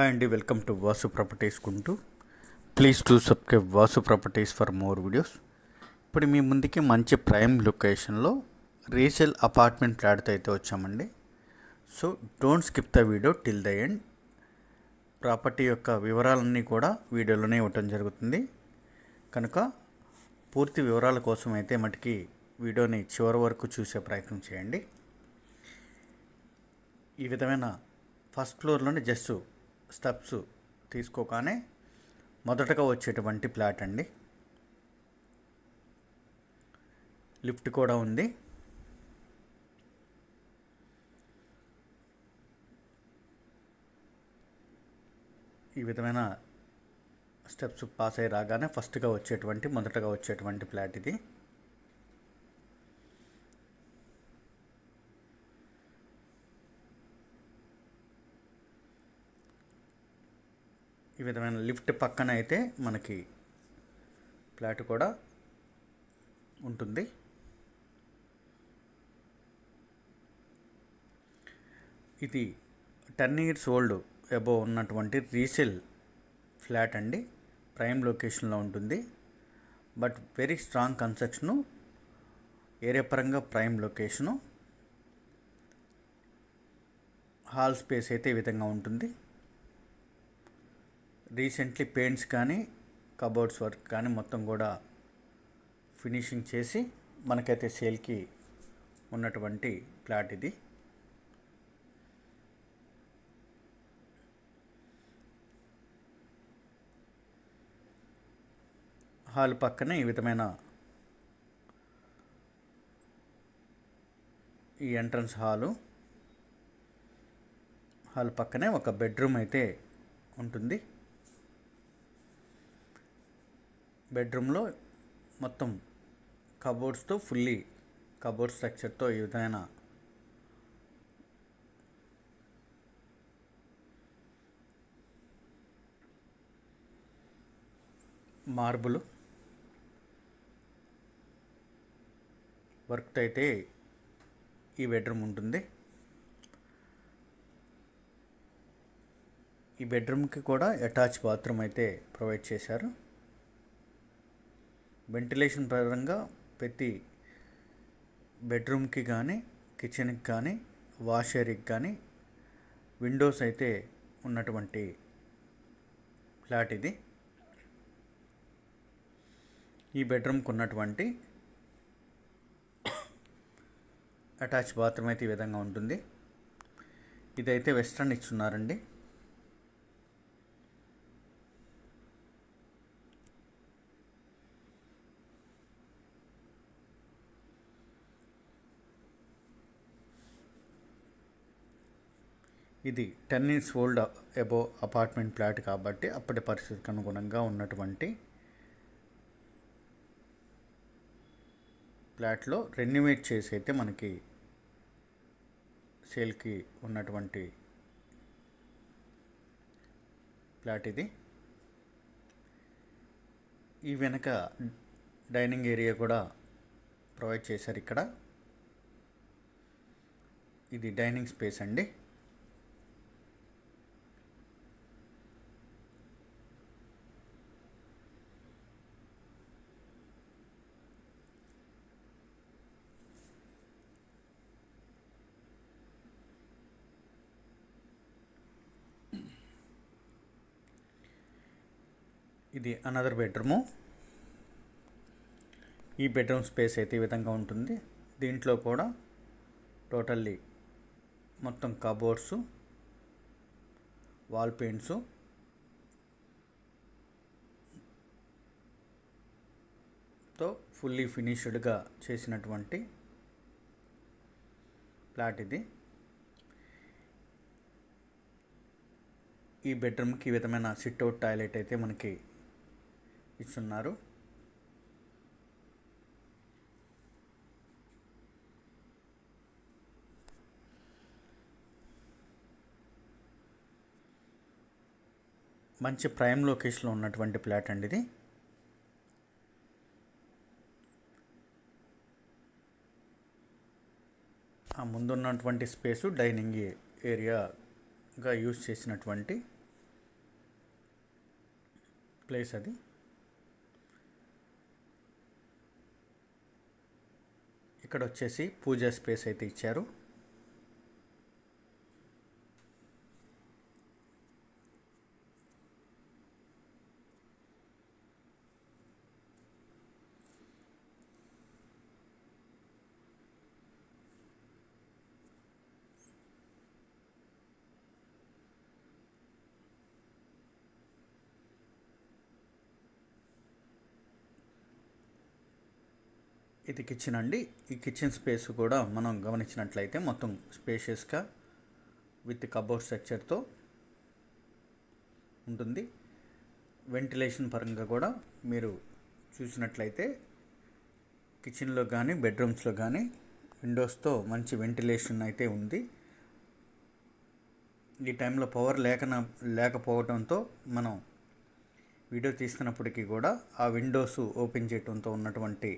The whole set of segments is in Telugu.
హాయ్ అండి welcome to Vasu properties కుంటూ. Please to subscribe Vasu properties for more videos. ఇప్పుడు మీ ముందుకి మంచి ప్రైమ్ లొకేషన్లో రీసేల్ అపార్ట్మెంట్ ఫ్లాట్తో అయితే వచ్చామండి. So don't skip the video till the end. Property యొక్క వివరాలన్నీ కూడా వీడియోలోనే ఇవ్వటం జరుగుతుంది. కనుక పూర్తి వివరాల కోసం అయితే మటుకి వీడియోని చివరి వరకు చూసే ప్రయత్నం చేయండి. ఈ విధమైన ఫస్ట్ ఫ్లోర్లోనే జస్ట్ స్టెప్స్ తీసుకోగానే మొదటగా వచ్చేటువంటి ప్లాట్ అండి. లిఫ్ట్ కూడా ఉంది. ఈ విధమైన స్టెప్స్ పాస్ అయ్యి రాగానే ఫస్ట్గా వచ్చేటువంటి మొదటగా వచ్చేటువంటి ప్లాట్ ఇది. ఈ విధమైన లిఫ్ట్ పక్కన అయితే మనకి ఫ్లాట్ కూడా ఉంటుంది. ఇది టెన్ ఇయర్స్ ఓల్డ్ అబోవ్ ఉన్నటువంటి రీసేల్ ఫ్లాట్ అండి. ప్రైమ్ లొకేషన్లో ఉంటుంది. But very strong construction area పరంగా ప్రైమ్ లొకేషను. హాల్ స్పేస్ అయితే ఈ విధంగా ఉంటుంది. రీసెంట్లీ పెయింట్స్ కానీ కబోర్డ్స్ వర్క్ కానీ మొత్తం కూడా ఫినిషింగ్ చేసి మనకైతే సేల్కి ఉన్నటువంటి ప్లాట్ ఇది. హాల్ పక్కనే ఈ విధమైన ఈ ఎంట్రన్స్ హాలు. హాల్ పక్కనే ఒక బెడ్రూమ్ అయితే ఉంటుంది. బెడ్రూమ్లో మొత్తం కబోర్డ్స్తో ఫుల్లీ కబోర్డ్ స్ట్రక్చర్తో ఈ విధమైన మార్బులు వర్క్ అయితే ఈ బెడ్రూమ్ ఉంటుంది. ఈ బెడ్రూమ్కి కూడా అటాచ్ బాత్రూమ్ అయితే ప్రొవైడ్ చేశారు. వెంటిలేషన్ పరంగా ప్రతి బెడ్రూమ్కి కానీ కిచెన్కి కానీ వాష్ ఏరియాకి కానీ విండోస్ అయితే ఉన్నటువంటి ఫ్లాట్ ఇది. ఈ బెడ్రూమ్కి ఉన్నటువంటి అటాచ్ బాత్రూమ్ అయితే ఈ విధంగా ఉంటుంది. ఇదైతే వెస్ట్రన్ ఇచ్చున్నారండి. ఇది టెన్ ఇన్స్ ఓల్డ్ అబో అపార్ట్మెంట్ ఫ్లాట్ కాబట్టి అప్పటి పరిస్థితికి అనుగుణంగా ఉన్నటువంటి ఫ్లాట్లో రెన్యువేట్ చేసి అయితే మనకి సేల్కి ఉన్నటువంటి ఫ్లాట్ ఇది. ఈ వెనక డైనింగ్ ఏరియా కూడా ప్రొవైడ్ చేశారు ఇక్కడ. ఇది డైనింగ్ స్పేస్ అండి. ఇది అనదర్ బెడ్రూము ఈ బెడ్రూమ్ స్పేస్ అయితే ఈ విధంగా ఉంటుంది. దీంట్లో కూడా టోటల్లీ మొత్తం కబోర్డ్స్ వాల్ పెయింట్స్తో ఫుల్లీ ఫినిష్డ్గా చేసినటువంటి ప్లాట్ ఇది. ఈ బెడ్రూమ్కి ఈ విధమైన సిట్అవుట్ టాయిలెట్ అయితే మనకి ఇస్తున్నారు. మంచి ప్రైమ్ లొకేషన్లో ఉన్నటువంటి ప్లాట్ అండి ఇది. ఆ ముందున్నటువంటి స్పేసు డైనింగ్ ఏరియాగా యూజ్ చేసినటువంటి ప్లేస్ అది. ఇక్కడ వచ్చేసి పూజా స్పేస్ అయితే ఇచ్చారు. ఇది కిచెన్ అండి. ఈ కిచెన్ స్పేస్ కూడా మనం గమనించినట్లయితే మొత్తం స్పేషియస్గా విత్ కబోర్డ్ స్ట్రక్చర్తో ఉంటుంది. వెంటిలేషన్ పరంగా కూడా మీరు చూసినట్లయితే కిచెన్లో కానీ బెడ్రూమ్స్లో కానీ విండోస్తో మంచి వెంటిలేషన్ అయితే ఉంది. ఈ టైంలో పవర్ లేకన లేకపోవడంతో మనం వీడియో తీస్తున్నప్పటికీ కూడా ఆ విండోస్ ఓపెన్ చేయడంతో ఉన్నటువంటి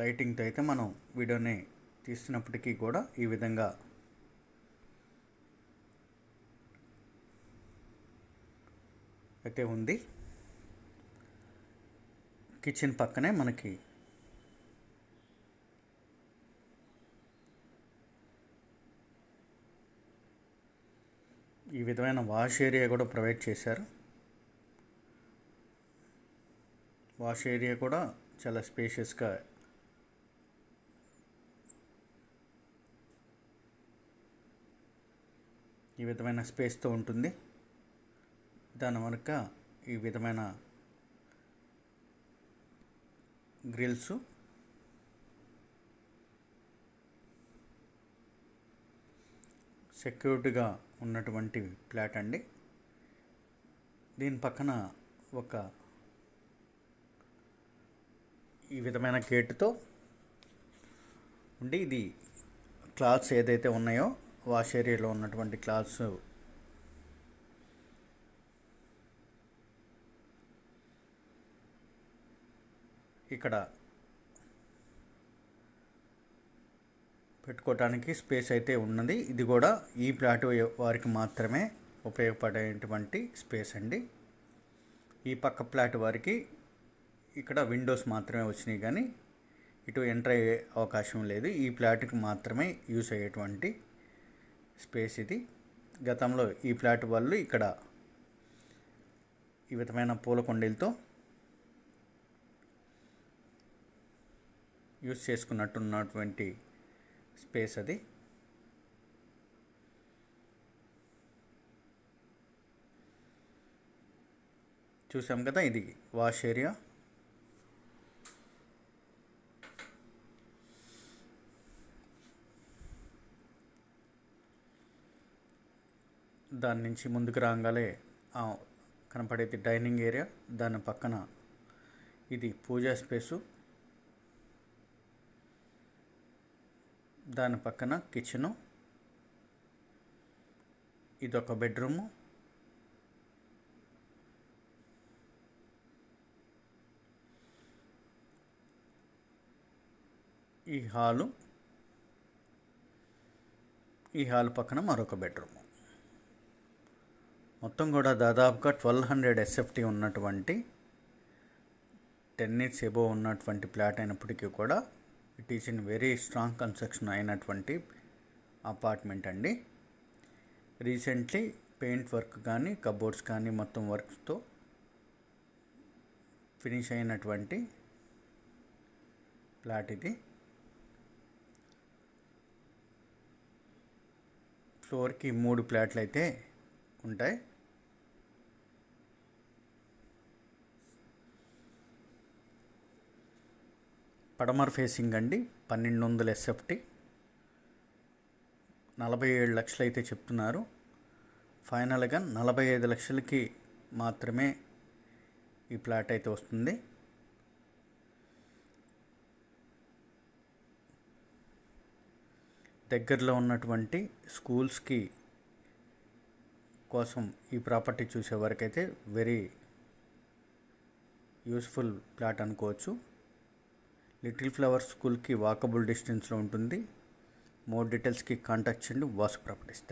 లైటింగ్తో అయితే మనం వీడియోని తీస్తున్నప్పటికీ కూడా ఈ విధంగా అయితే ఉంది. కిచెన్ పక్కనే మనకి ఈ విధమైన వాష్ ఏరియా కూడా ప్రొవైడ్ చేశారు. వాష్ ఏరియా కూడా చాలా స్పేషియస్గా ఈ విధమైన స్పేస్తో ఉంటుంది. దాని వెనుక ఈ విధమైన గ్రిల్స్ సెక్యూర్డ్గా ఉన్నటువంటి ప్లాట్ అండి. దీని పక్కన ఒక ఈ విధమైన గేటుతో ఉండి ఇది క్లాత్స్ ఏదైతే ఉన్నాయో వాష్ ఏరియాలో ఉన్నటువంటి క్లాత్స్ ఇక్కడ పెట్టుకోవటానికి స్పేస్ అయితే ఉన్నది. ఇది కూడా ఈ ప్లాట్ వారికి మాత్రమే ఉపయోగపడేటువంటి స్పేస్ అండి. ఈ పక్క ప్లాట్ వారికి ఇక్కడ విండోస్ మాత్రమే వచ్చినాయి కానీ ఇటు ఎంటర్ అయ్యే అవకాశం లేదు. ఈ ప్లాట్కి మాత్రమే యూస్ అయ్యేటువంటి స్పేస్ ఇది. గతంలో ఈ ఫ్లాట్ వాళ్ళు ఇక్కడ ఈ విధమైన పూల కొండలతో యూస్ చేసుకున్నట్టున్నటువంటి స్పేస్ అది. చూసాం కదా ఇది వాష్ ఏరియా. దాని నుంచి ముందుకు రాగానే కనపడేది డైనింగ్ ఏరియా దాని పక్కన ఇది పూజా స్పేసు. దాని పక్కన కిచెను. ఇదొక బెడ్రూము. ఈ హాలు. ఈ హాల్ పక్కన మరొక బెడ్రూము. మొత్తం కూడా దాదాపుగా ట్వెల్వ్ హండ్రెడ్ ఎస్ఎఫ్టీ ఉన్నటువంటి టెన్ ఇయర్స్ ఎబో ఉన్నటువంటి ప్లాట్ అయినప్పటికీ కూడా it is in very strong construction అయినటువంటి అపార్ట్మెంట్ అండి. రీసెంట్లీ పెయింట్ వర్క్ కానీ కబోర్డ్స్ కానీ మొత్తం వర్క్స్తో ఫినిష్ అయినటువంటి ప్లాట్ ఇది. ఫ్లోర్కి మూడు ప్లాట్లు అయితే ఉంటాయి. పడమర్ ఫేసింగ్ అండి. పన్నెండు వందల ఎస్ఎఫ్టీ. నలభై ఏడు లక్షలు అయితే చెప్తున్నారు. ఫైనల్గా నలభై ఐదు లక్షలకి మాత్రమే ఈ ప్లాట్ అయితే వస్తుంది. దగ్గరలో ఉన్నటువంటి స్కూల్స్కి కోసం ఈ ప్రాపర్టీ చూసే వరకైతే వెరీ యూస్ఫుల్ ప్లాట్ అనుకోవచ్చు. లిటిల్ ఫ్లవర్ స్కూల్కి వాకబుల్ డిస్టెన్స్లో ఉంటుంది. మోర్ డీటెయిల్స్కి కాంటాక్ట్ చేయండి. వాసు ప్రాపర్టీస్.